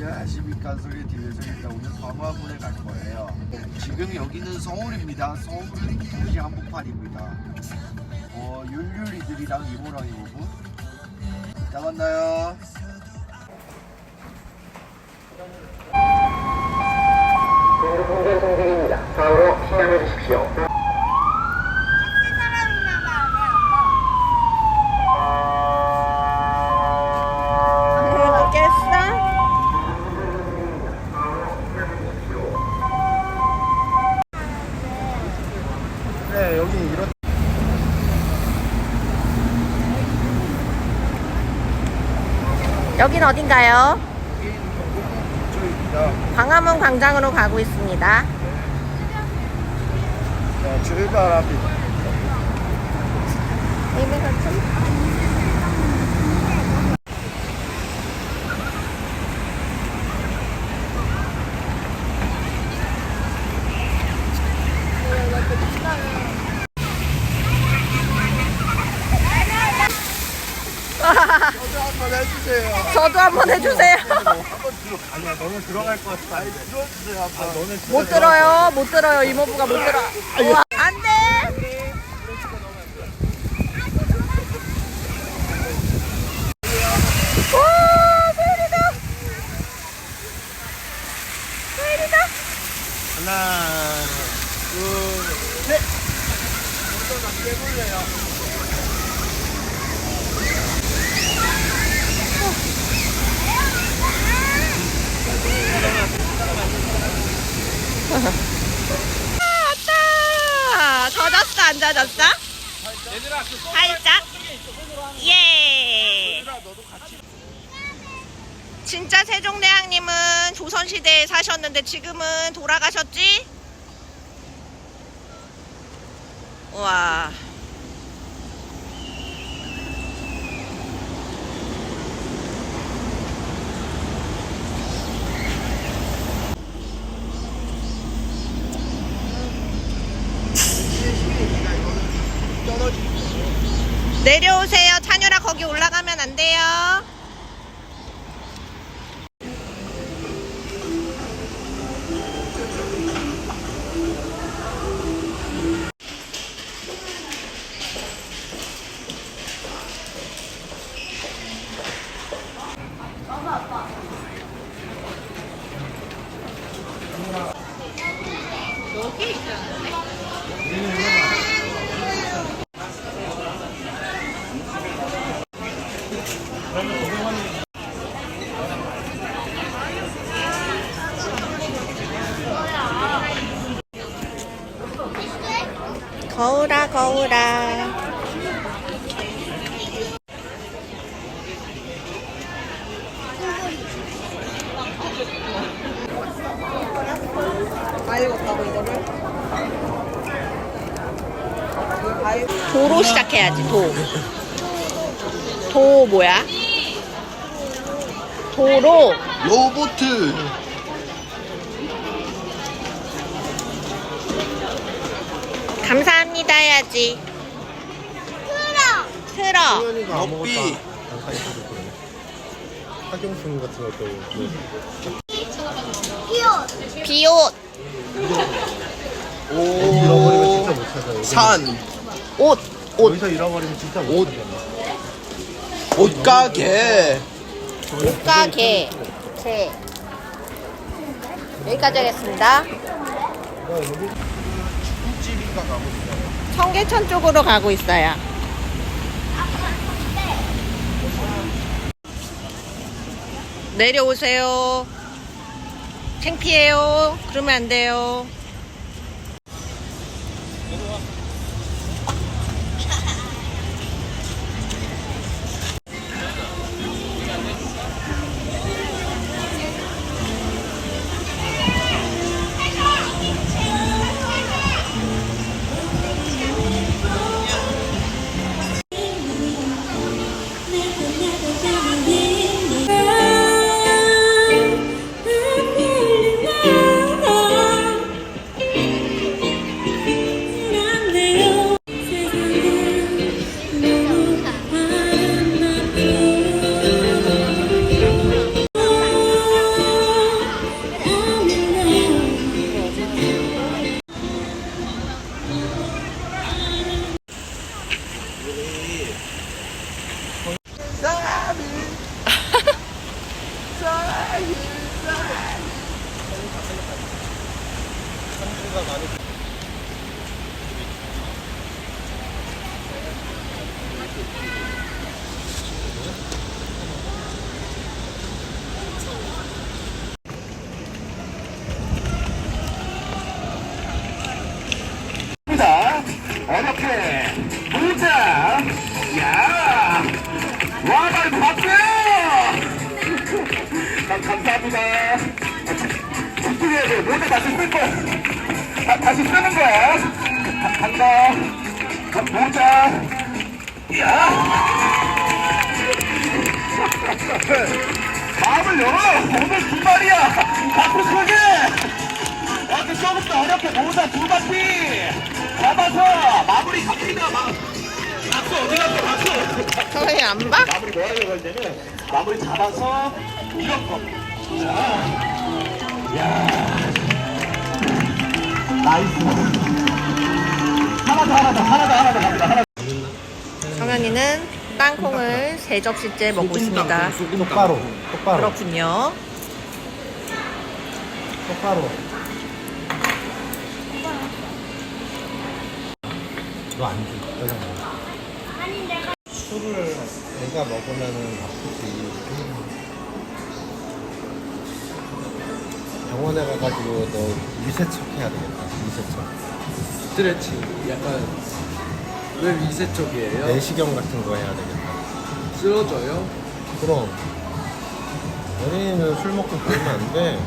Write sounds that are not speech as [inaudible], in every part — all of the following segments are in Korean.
안녕하십니까 소개팅에서 일단 오늘 광화문에 갈 거예요. 지금 여기는 서울입니다. 서울은 도시 한복판입니다. 어 율율이들이랑 이모랑 이모부 이따 만나요. 공전 통행입니다. 좌우로 신양해 주십시오. 먹겠어? 네 여기 이런 여긴 어딘가요? 광화문 광장으로 가고 있습니다. 자 출발합니다 저도 한번 해주세요 저도 한번 해주세요. 한번 들어 아니야 너는 들어갈 것 같아 아니 들어주세요 한번 너는 못 들어요, 못 들어요. 이모부가 못 들어. 우와, 안 돼! 오, 소율이다! 소율이다! 하나 둘 셋 먼저 나 깨볼래요 왔다! 젖었어, 안 젖었어? 살짝. 예! 진짜 세종대왕님은 조선시대에 사셨는데 지금은 돌아가셨지? 와. 내려오세요. 찬유라 거기 올라가면 안 돼요. 거울아 거울아 도로 시작해야지 도. 도 뭐야? 도로 로보트 감사합니다 해야지. 틀어. 아무것도. 안 그러네. 학용품 같은 것도 비옷. 잃어버리면 오 진짜 못 찾아요. 산 옷. 옷. 여기서 잃어버리면 진짜 못 옷. 옷가게 개. 개. 여기까지 하겠습니다. 청계천 쪽으로 가고 있어요. 내려오세요. 창피해요. 그러면 안 돼요. 사랑해 사랑해 자, 어렵게 보자. 야, 와, 말 박수요. 난 감사합니다. 집중해야 돼. 모자 다시 쓸 거야. 다, 다시 쓰는 거야. 가- 간다. 가- 모자. 야. 마음을 열어. 오늘 주말이야. 앞으로 크게. 어떻게 처음부터 어렵게 모자 두 바퀴 잡아서 마무리 갑니다. 마, 박수 어디 갔어 박수. 성현이 안 봐? 마무리 뭐 하려고 할 때는 마무리 잡아서 이런 거. 자, 야, 나이스. 하나 더 하나 더 하나 더 하나 더 갑니다. 하나 더. 성현이는 땅콩을 세 접시째 먹고 있습니다. 똑바로 똑바로 그렇군요. 똑바로 너안 줘. 술을 애가 먹으면은 아프지. 병원에 가가지고 너 위세척 해야 되겠다. 위세척. 스트레칭 약간 왜 위세 쪽이에요? 내시경 같은 거 해야 되겠다. 쓰러져요? 그럼 어린이는 술 먹고 그러면 안 돼.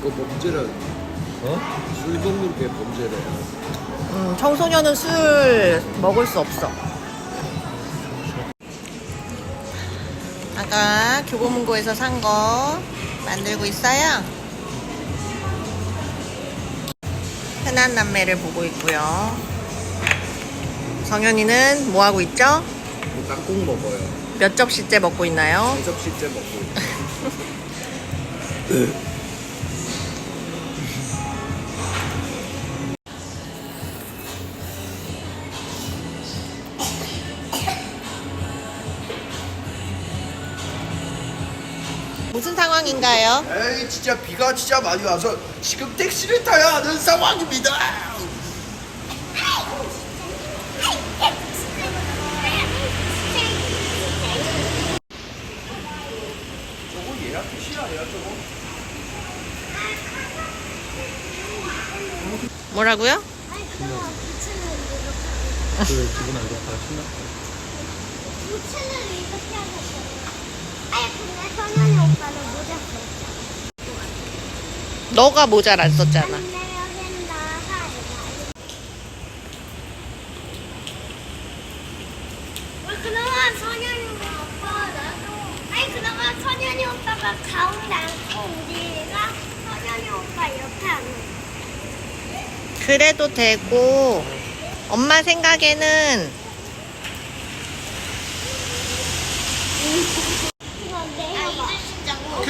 그거 범죄라 어? 술 먹는 게 범죄래요 음, 청소년은 술 먹을 수 없어. 아까 교보문고에서 산 거 만들고 있어요. 흔한 남매를 보고 있고요. 성현이는 뭐 하고 있죠? 뭐 땅콩 먹어요 몇 접시째 먹고 있나요? 세 접시째 먹고 있어요. [laughs] 무슨 상황인가요? 에이 진짜 비가 진짜 많이 와서 지금 택시를 타야 하는 상황입니다 저거 예약 택시 아니야 저거? 뭐라고요? 그 기분 안 좋다가 신났다. 부츠는 이렇게 하겠어. 아니 근데 성현이 오빠는 모자 써. 너가 모자를 안 썼잖아. 근데 여기는 나가 왜 그나마 선현이 오빠 나도 아니 그나마 선현이 오빠가 가운데 앉고 우리가 선현이 오빠 옆에 앉는 그래도 되고 엄마 생각에는 이거 내가 봐. 그,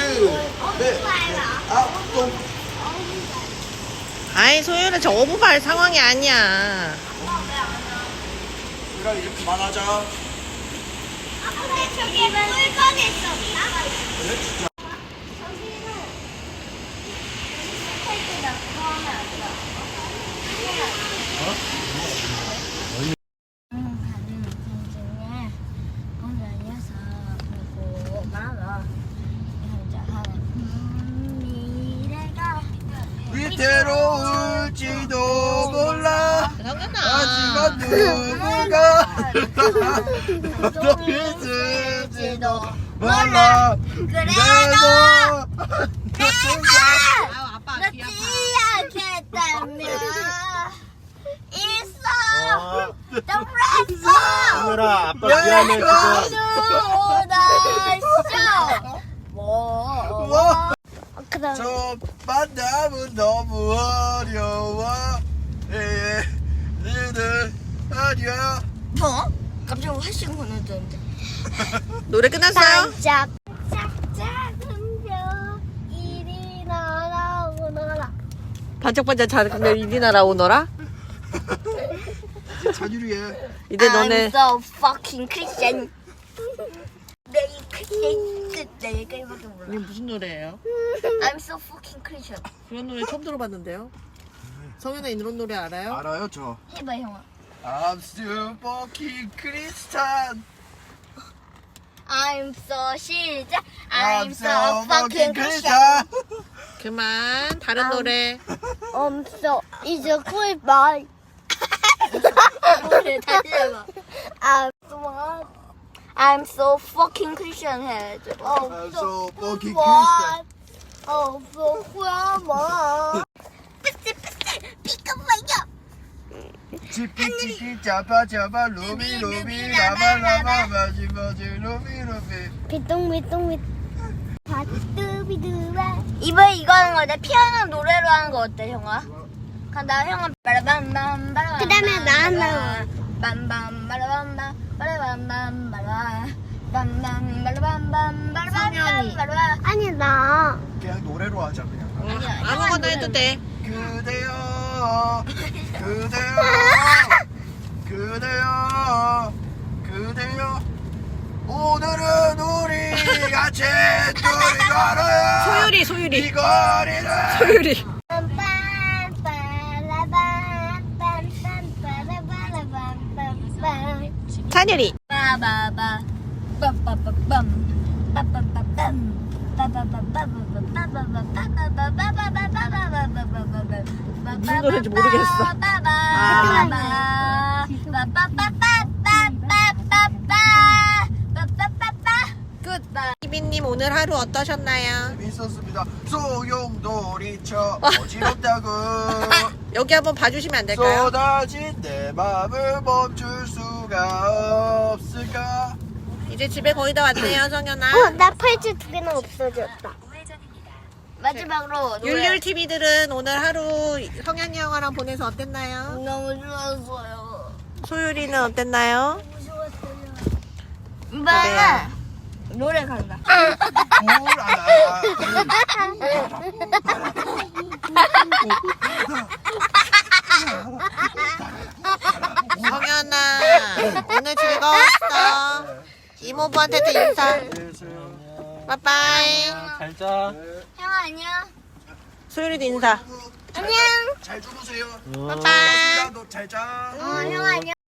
네. 아, 또 아이 소율아 저 어부발 상황이 아니야. 우리가 이제 그만하자 아 근데 헬스다 그거 하면 안 돼. 가는 편 중에 혼자여서 보고 말아 혼자 하는 미래가 위태로울지도 몰라. 하지만 누군가 너 있을지도 몰라. 그래도 아우 아빠 늦지 않겠다면 있어. 좀 했어 하늘아 아빠 미안해 지금. 오다쇼 뭐 그럼 저 만남은 너무 어려워. 예, 니들 아니야. 뭐? 갑자기 훨씬 보내줬는데. [laughs] 노래 끝났어요? 반짝 작은 별 이리 날아오너라. 반짝반짝 작은 이리 날아오너라? 찬유리에 이제 너네 I'm so fucking Christian. [laughs] 내 크리스 찬내 여기까지밖에 몰라 이게 무슨 노래예요? I'm so fucking Christian 그런 노래 처음 들어봤는데요. 성현아 이런 노래 알아요? 알아요 저. 해봐 형아. I'm still fucking Christian. I'm so 시작. I'm so fucking Christian. 그만 다른 아. 노래 I'm so is a good boy. 노래 다시 해봐. I'm so I'm so fucking Christian 해야죠. I'm so fucking Christian. Oh, so grandma. 뿌스 뿌스 피카마요. 지피지피 잡아 잡아 루비 루비 라바 라바 마지 마지 루비 루비. 비뚱비뚱비. 바뚜비두바. 이번에 이거 하는 거다. 피아노 노래로 하는 거 어때, 형아? 빠라밤밤. 그 다음에 나 한다. 빰빰 빠라밤밤 빠라밤밤 빠라. 빰빰 빠라밤밤 빠라밤밤 빠라. 아니 나. 그냥 노래로 하자 그냥. 아니야, 아무거나 해도 돼 그대여 그대여 그대여 그대여 오늘은 우리 같이 둘이 걸어요 소율이 소율이 이 거리를 소율이 찬열이 빠바바 빰빠빠빰 빠빠빠빰 무슨 노래인지 모르겠어. 끝 이비님 오늘 하루 어떠셨나요? 있었습니다 소용돌이쳐 어지럽다고 [laughs] 여기 한번 봐주시면 안 될까요? 쏟아진 내 맘을 멈출 수 가 없을까 이제 집에 거의 다 왔네요 [clears throat] 성현아 어, 나 팔찌 두 개는 없어졌다. 마지막으로 노래. 율율 TV들은 오늘 하루 성현이 형아랑 보내서 어땠나요? 너무 좋았어요. 소율이는 어땠나요? 엄마 노래 간다. 뭘 알아 [laughs] [laughs] 오늘 즐거웠어 이모부한테도 인사 빠빠이 잘자 형 안녕. 소율이도 인사 안녕. 잘 주무세요 빠빠이 너 잘 자. 어, 형 안녕.